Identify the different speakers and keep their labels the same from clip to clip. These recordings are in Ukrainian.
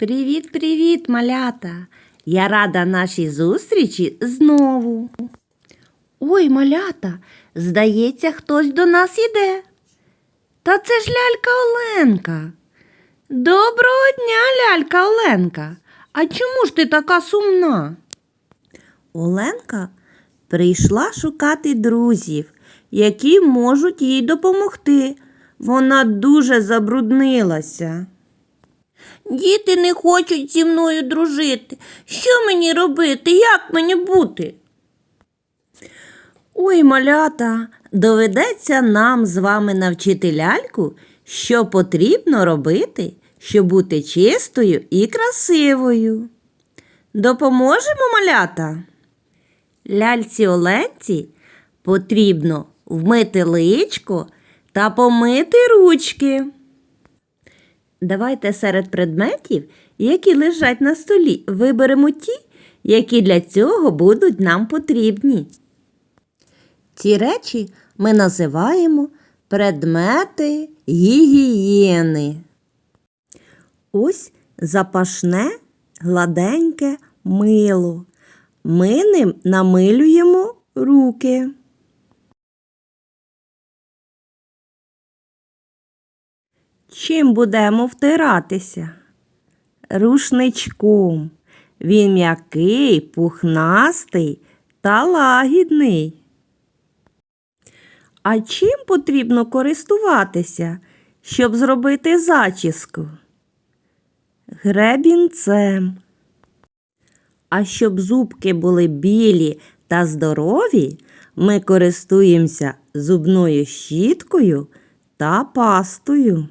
Speaker 1: Привіт-привіт, малята! Я рада нашій зустрічі знову. Ой, малята, здається, хтось до нас іде. Та це ж лялька Оленка. Доброго дня, лялька Оленка. А чому ж ти така сумна? Оленка прийшла шукати друзів, які можуть їй допомогти. Вона дуже забруднилася. Діти не хочуть зі мною дружити. Що мені робити? Як мені бути? Ой, малята, доведеться нам з вами навчити ляльку, що потрібно робити, щоб бути чистою і красивою. Допоможемо малята? Ляльці Оленці потрібно вмити личко та помити ручки. Давайте серед предметів, які лежать на столі, виберемо ті, які для цього будуть нам потрібні. Ці речі ми називаємо предмети гігієни. Ось запашне гладеньке мило. Ми ним намилюємо руки. Чим будемо втиратися? Рушничком. Він м'який, пухнастий та лагідний. А чим потрібно користуватися, щоб зробити зачіску? Гребінцем. А щоб зубки були білі та здорові, ми користуємося зубною щіткою та пастою.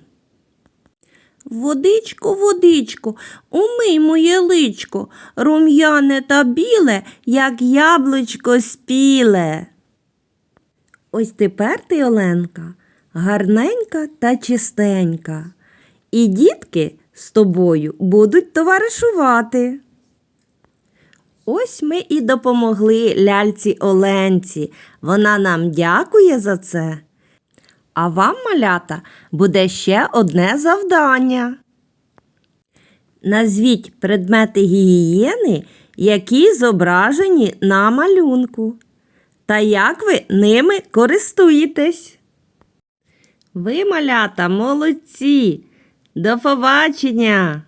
Speaker 1: Водичко, водичко, умий моє личко, рум'яне та біле, як яблучко спіле. Ось тепер ти, Оленка, гарненька та чистенька. І дітки з тобою будуть товаришувати. Ось ми і допомогли ляльці Оленці. Вона нам дякує за це. А вам, малята, буде ще одне завдання. Назвіть предмети гігієни, які зображені на малюнку. Та як ви ними користуєтесь? Ви, малята, молодці. До побачення!